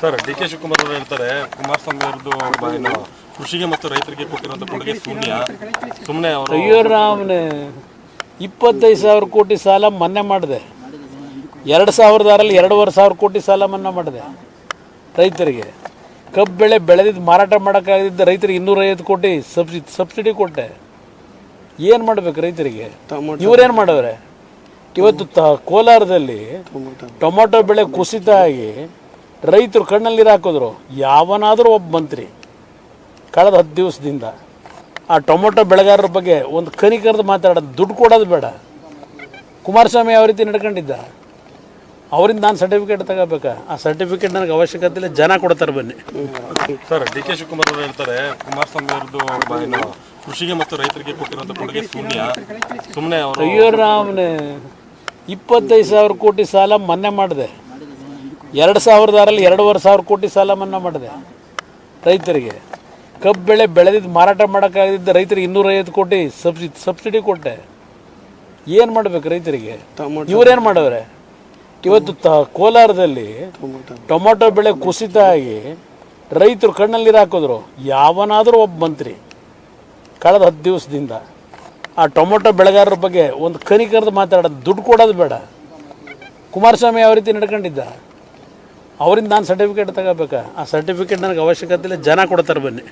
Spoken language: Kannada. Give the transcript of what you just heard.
ಸರ್ ಡಿ ಕೆ ಶಿವಕುಮಾರ್ ಅವರು ಹೇಳ್ತಾರೆ ಕುಮಾರಸ್ವಾಮಿ ಅವರದ್ದು ಕೃಷಿಗೆ ಮತ್ತು ರೈತರಿಗೆ ಕೊಟ್ಟಿರುವಂತ ಕೊಡುಗೆ ಶೂನ್ಯ. ಸುಮ್ಮನೆ ಅವರು ಅಯ್ಯೋ ರಾಮನೆ ಇಪ್ಪತ್ತೈದು ಸಾವಿರ ಕೋಟಿ ಸಾಲ ಮನ್ನಾ ಮಾಡಿದೆ. ಎರಡು ಸಾವಿರದ ಆರಲ್ಲಿ ಎರಡೂವರೆ ಸಾವಿರ ಕೋಟಿ ಸಾಲ ಮನ್ನಾ ಮಾಡಿದೆ ರೈತರಿಗೆ. ಕಬ್ಬು ಬೆಳೆ ಬೆಳೆದಿದ್ದು ಮಾರಾಟ ಮಾಡೋಕ್ಕಾಗದಿದ್ದ ರೈತರಿಗೆ ಇನ್ನೂರೈವತ್ತು ಕೋಟಿ ಸಬ್ಸಿಡಿ ಸಬ್ಸಿಡಿ ಕೊಟ್ಟೆ. ಏನು ಮಾಡ್ಬೇಕು ರೈತರಿಗೆ? ಇವರೇನು ಮಾಡವ್ರೆ? ಇವತ್ತು ತ ಕೋಲಾರದಲ್ಲಿ ಟೊಮೊಟೊ ಬೆಳೆ ಕುಸಿತ ಆಗಿ ರೈತರು ಕಣ್ಣಲ್ಲಿ ನೀರು ಹಾಕಿದ್ರು ಯಾವನಾದರೂ ಒಬ್ಬ ಮಂತ್ರಿ ಕಳೆದ ಹತ್ತು ದಿವಸದಿಂದ ಆ ಟೊಮೊಟೊ ಬೆಳೆಗಾರರ ಬಗ್ಗೆ ಒಂದು ಕನಿಕರದು ಮಾತಾಡೋದು ದುಡ್ಡು ಕೊಡೋದು ಬೇಡ. ಕುಮಾರಸ್ವಾಮಿ ಯಾವ ರೀತಿ ನಡ್ಕೊಂಡಿದ್ದ? ಅವರಿಂದ ನಾನು ಸರ್ಟಿಫಿಕೇಟ್ ತಗೋಬೇಕಾ? ಆ ಸರ್ಟಿಫಿಕೇಟ್ ನನಗೆ ಅವಶ್ಯಕತೆ ಇಲ್ಲ ಜನ ಕೊಡ್ತಾರೆ ಬನ್ನಿ. ಸರ್ ಡಿ ಕೆ ಶಿವಕುಮಾರ್ ಅವರು ಹೇಳ್ತಾರೆ ಕುಮಾರಸ್ವಾಮಿ ಅವರದ್ದು ಕೃಷಿಗೆ ಮತ್ತು ರೈತರಿಗೆ ಕೊಟ್ಟಿರುವಂತ ಕೊಡುಗೆ ಶೂನ್ಯ. ಸುಮ್ಮನೆ ಅವರು ಅಯ್ಯೋ ರಾಮನೇ ಇಪ್ಪತ್ತೈದು ಸಾವಿರ ಕೋಟಿ ಸಾಲ ಮೊನ್ನೆ ಮಾಡಿದೆ. ಎರಡು ಸಾವಿರದ ಆರಲ್ಲಿ ಎರಡೂವರೆ ಸಾವಿರ ಕೋಟಿ ಸಾಲ ಮನ್ನಾ ಮಾಡಿದೆ ರೈತರಿಗೆ. ಕಬ್ಬು ಬೆಳೆ ಬೆಳೆದಿದ್ದು ಮಾರಾಟ ಮಾಡೋಕ್ಕಾಗದಿದ್ದ ರೈತರಿಗೆ ಇನ್ನೂರೈವತ್ತು ಕೋಟಿ ಸಬ್ಸಿಡಿ ಸಬ್ಸಿಡಿ ಕೊಟ್ಟೆ. ಏನು ಮಾಡಬೇಕು ರೈತರಿಗೆ? ಇವರೇನು ಮಾಡವ್ರೆ? ಇವತ್ತು ತ ಕೋಲಾರದಲ್ಲಿ ಟೊಮೊಟೊ. ಬೆಳೆ ಕುಸಿತ ಆಗಿ ರೈತರು ಕಣ್ಣಲ್ಲಿ ಹಾಕಿದ್ರು. ಯಾವನಾದರೂ ಒಬ್ಬ ಮಂತ್ರಿ ಕಳೆದ ಹತ್ತು ದಿವಸದಿಂದ ಆ ಟೊಮೊಟೊ ಬೆಳೆಗಾರರ ಬಗ್ಗೆ ಒಂದು ಕನಿಕರದು ಮಾತಾಡೋದು ದುಡ್ಡು ಕೊಡೋದು ಬೇಡ. ಕುಮಾರಸ್ವಾಮಿ ಯಾವ ರೀತಿ ನಡ್ಕೊಂಡಿದ್ದ? ಅವರಿಂದ ನಾನು ಸರ್ಟಿಫಿಕೇಟ್ ತಗೋಬೇಕಾ? ಆ ಸರ್ಟಿಫಿಕೇಟ್ ನನಗೆ ಅವಶ್ಯಕತೆ ಇಲ್ಲ ಜನ ಕೊಡ್ತಾರೆ ಬನ್ನಿ.